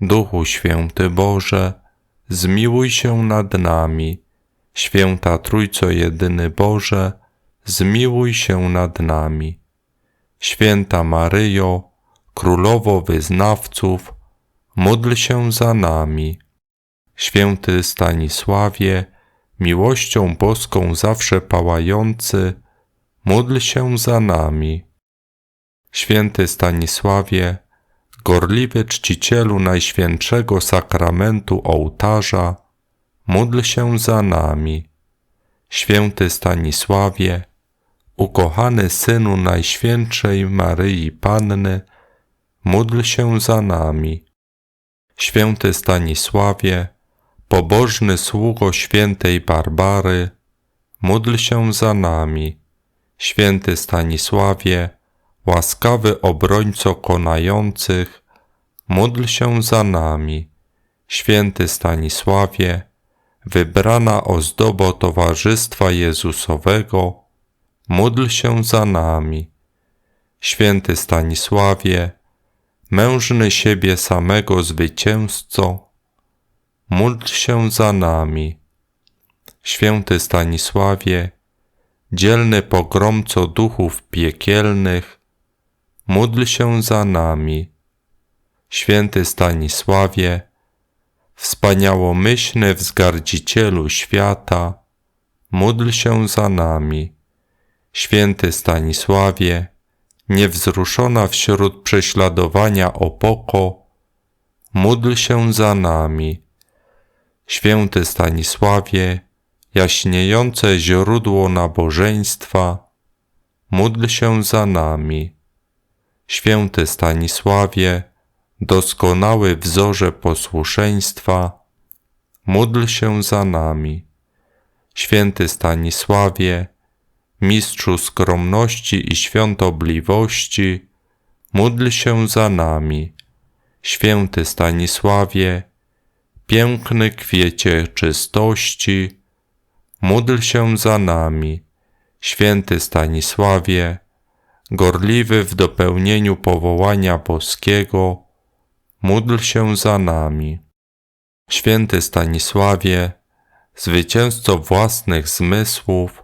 Duchu Święty Boże, zmiłuj się nad nami. Święta Trójco Jedyny Boże, zmiłuj się nad nami. Święta Maryjo, Królowo Wyznawców, módl się za nami. Święty Stanisławie, miłością boską zawsze pałający, módl się za nami. Święty Stanisławie, gorliwy czcicielu Najświętszego Sakramentu Ołtarza, módl się za nami. Święty Stanisławie, ukochany Synu Najświętszej Maryi Panny, módl się za nami. Święty Stanisławie, pobożny sługo świętej Barbary, módl się za nami. Święty Stanisławie, łaskawy obrońco konających, módl się za nami. Święty Stanisławie, wybrana ozdobo Towarzystwa Jezusowego, módl się za nami. Święty Stanisławie, mężny siebie samego zwycięzco, módl się za nami. Święty Stanisławie, dzielny pogromco duchów piekielnych, módl się za nami. Święty Stanisławie, wspaniałomyślny wzgardzicielu świata, módl się za nami. Święty Stanisławie, niewzruszona wśród prześladowania opoko, módl się za nami. Święty Stanisławie, jaśniejące źródło nabożeństwa, módl się za nami. Święty Stanisławie, doskonały wzorze posłuszeństwa, módl się za nami. Święty Stanisławie, mistrzu skromności i świątobliwości, módl się za nami. Święty Stanisławie, piękny kwiecie czystości, módl się za nami. Święty Stanisławie, gorliwy w dopełnieniu powołania boskiego, módl się za nami. Święty Stanisławie, zwycięzco własnych zmysłów,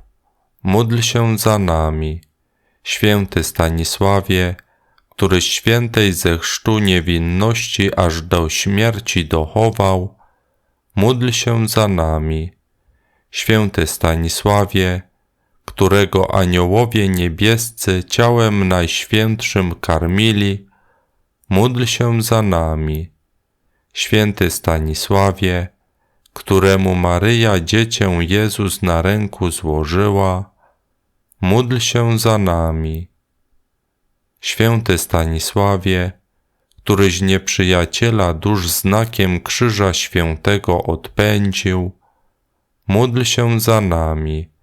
módl się za nami. Święty Stanisławie, który świętej ze chrztu niewinności aż do śmierci dochował, módl się za nami. Święty Stanisławie, którego aniołowie niebiescy ciałem najświętszym karmili, módl się za nami. Święty Stanisławie, któremu Maryja dziecię Jezus na ręku złożyła, módl się za nami. Święty Stanisławie, któryś nieprzyjaciela dusz znakiem krzyża świętego odpędził, módl się za nami.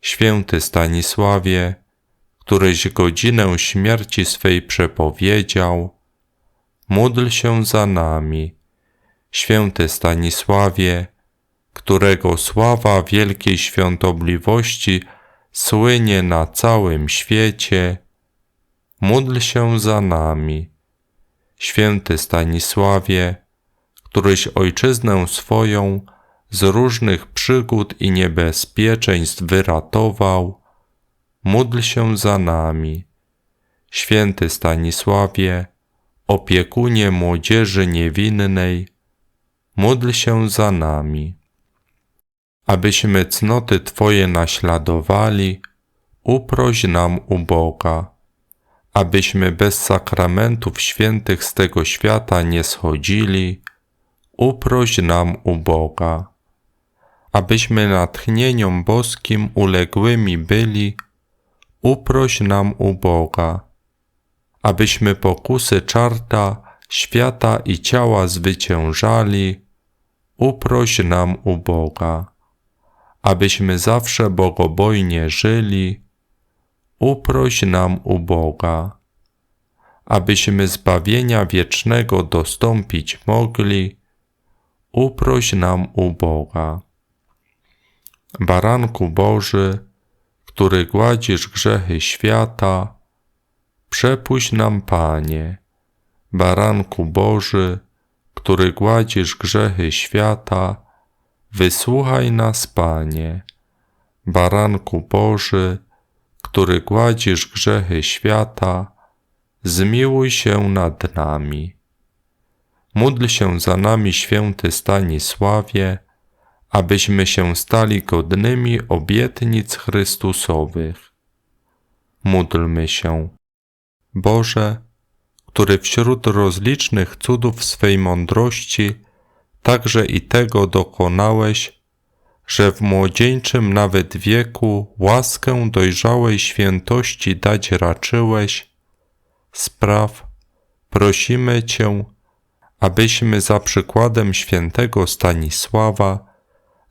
Święty Stanisławie, któryś godzinę śmierci swej przepowiedział, módl się za nami. Święty Stanisławie, którego sława wielkiej świątobliwości słynie na całym świecie, módl się za nami. Święty Stanisławie, któryś ojczyznę swoją z różnych przygód i niebezpieczeństw wyratował, módl się za nami. Święty Stanisławie, opiekunie młodzieży niewinnej, módl się za nami. Abyśmy cnoty Twoje naśladowali, uproś nam u Boga. Abyśmy bez sakramentów świętych z tego świata nie schodzili, uproś nam u Boga. Abyśmy natchnieniom boskim uległymi byli, uproś nam u Boga abyśmy pokusy czarta, świata i ciała zwyciężali, uproś nam u Boga. Abyśmy zawsze bogobojnie żyli, uproś nam u Boga. Abyśmy zbawienia wiecznego dostąpić mogli, uproś nam u Boga. Baranku Boży, który gładzisz grzechy świata, przepuść nam, Panie. Baranku Boży, który gładzisz grzechy świata, wysłuchaj nas, Panie. Baranku Boży, który gładzisz grzechy świata, zmiłuj się nad nami. Módl się za nami, święty Stanisławie, abyśmy się stali godnymi obietnic Chrystusowych. Módlmy się. Boże, który wśród rozlicznych cudów swej mądrości także i tego dokonałeś, że w młodzieńczym nawet wieku łaskę dojrzałej świętości dać raczyłeś, spraw, prosimy Cię, abyśmy za przykładem świętego Stanisława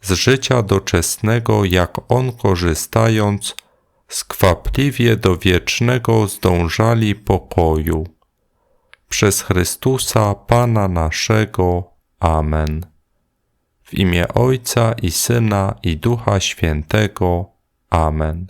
z życia doczesnego, jak on korzystając, skwapliwie do wiecznego zdążali pokoju. Przez Chrystusa Pana naszego. Amen. W imię Ojca i Syna i Ducha Świętego. Amen.